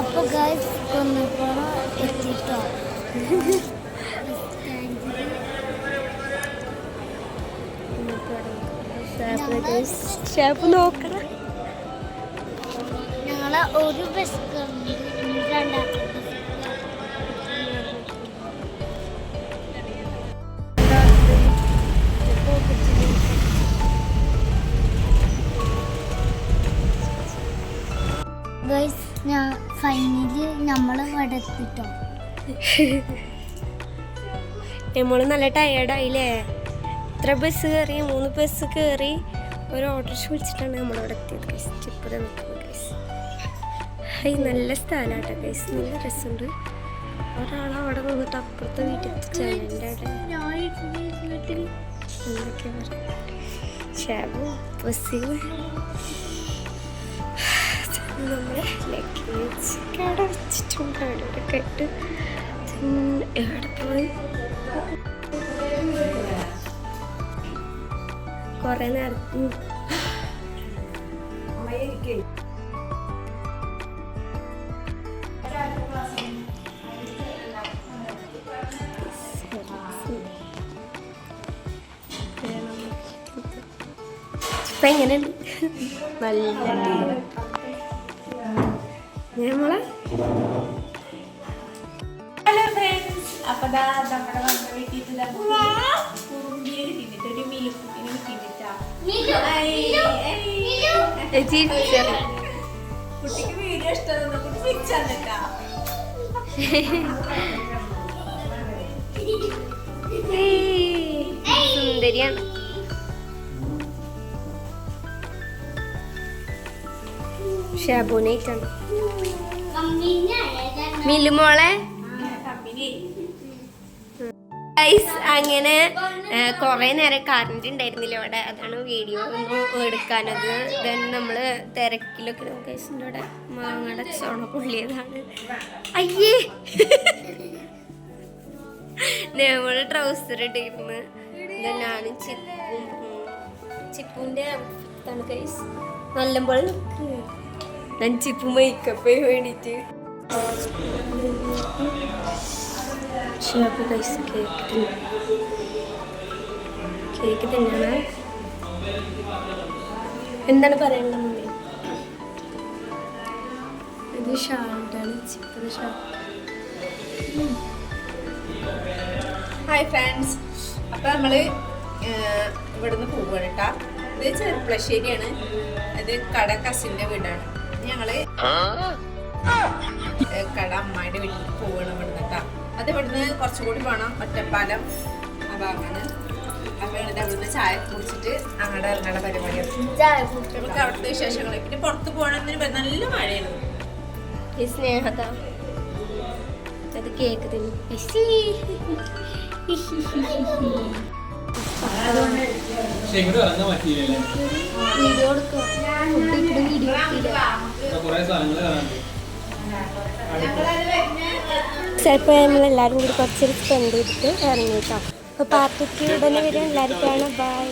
അപ്പോൾ guys കൊന്നപ്പുറം എത്തിട്ടോ? Shape നോക്കണം ഞങ്ങളെ ഒരു ബസ് ഗൈസ് ഞാൻ ഫൈനലി നമ്മൾ ഇവിടെ എത്തിട്ടോ നമ്മൾ നല്ല ടയേർഡായില്ലേ ഇത്ര ബസ് കയറി മൂന്ന് ബസ് കയറി ഒരു ഓട്ടോറിക്ഷ വിളിച്ചിട്ടാണ് നമ്മളവിടെ എത്തിയത് ഗൈസ് ചിപ്പത നിൽക്കുന്നത് ഗൈസ് ഹൈ നല്ല സ്ഥലമാട്ടോ ഗൈസ് നല്ല രസമുണ്ട് ഒരാൾ അവിടെ നിന്നിട്ട് അപ്പുറത്തെ വീട്ടിൽ എത്തിച്ചാൽ ഷാബു ബസ്സിൽ നമ്മുടെ ലഗേജ് അവിടെ വെച്ചിട്ടുണ്ട് അവിടെ കെട്ട് എവിടെ പോയി? കുറെ നേരം ഉം. ഇപ്പൊ എങ്ങനെയുണ്ട്? നല്ല നമ്മളെ ഹലോ ഫ്രണ്ട്സ് അപ്പൊ നമ്മുടെ വന്ന വീട്ടിൽ കുറുമ്പിയെ കിട്ടിയിട്ട് ഒരു മീലുക്കുട്ടിനെ കിട്ടിട്ടാ കുട്ടിക്ക് വീഡിയോ ഇഷ്ടം പിടിച്ചാ സുന്ദരിയാണ്. ഷാബുനായിട്ടാണ് മില്ലുമോളെ ഗൈസ് അങ്ങനെ കുറെ നേരം കറണ്ട് ഉണ്ടായിരുന്നില്ല ഇവിടെ. അതാണ് വീഡിയോ ഒന്നും എടുക്കാനത്. ദെൻ നമ്മൾ തിരക്കിലൊക്കെ നമുക്ക് ഇവിടെ മാങ്ങയുടെ ചോണ പുള്ളിയതാണ് അയ്യേ! നമ്മൾ ട്രൗസർ ഇട്ടിരുന്നു. ഞാനും ചിപ്പും ചിപ്പുവിന്റെ ഔട്ട്ഫിറ്റാണ് ഗൈസ് നല്ലപോലെ നിൽക്കുന്നു ഞാൻ ചിപ്പ് മേക്കപ്പ് വേണ്ടിയിട്ട് ഷാപ്പ് ഗൈസ് കേക്ക് തിന്നു കേക്ക് തിന്നണ എന്താണ് പറയേണ്ടത് മമ്മി? ഇത് ഷാർട്ടാണ് ചിപ്പത് ഷാർട്ട് ഹായ് ഫ്രണ്ട്സ് അപ്പം നമ്മൾ ഇവിടുന്ന് പോവാണ് കേട്ടാ ഇത് ചെറുപ്പളശ്ശേരിയാണ്. അത് കട കസിന്റെ വീടാണ്. ഞങ്ങൾ കട അമ്മായിട്ട് വീട്ടിൽ പോവണം ഇവിടുന്ന് കേട്ടാ അത് ഇവിടുന്ന് കുറച്ചുകൂടി വേണം ഒറ്റപ്പാലം ആ ഭാഗമാണ്. അപ്പൊ ഇവിടെ അവിടുന്ന് ചായ കുടിച്ചിട്ട് അങ്ങടെ ഇറങ്ങണ പരിപാടിയാണ്. നമുക്ക് അവിടുത്തെ വിശേഷങ്ങൾ പിന്നെ പുറത്ത് പോകണമെന്നൊരു നല്ല മഴയാണ്. ഈ സ്നേഹത. അത് കേക്ക് തിന്നു വീഡിയോ ഇവിടെ ഇവിടെ കുറെ നമ്മൾ കാണാനുണ്ട് നമ്മളെല്ലാവരും കൂടി കുറച്ചൊരു സ്പെൻഡ് ചെയ്തിട്ട് ഇറങ്ങിയിട്ടാണ് അപ്പോൾ പാർട്ടിക്ക് ഉടനെ വരും എല്ലാവരും കാണാം. ബൈ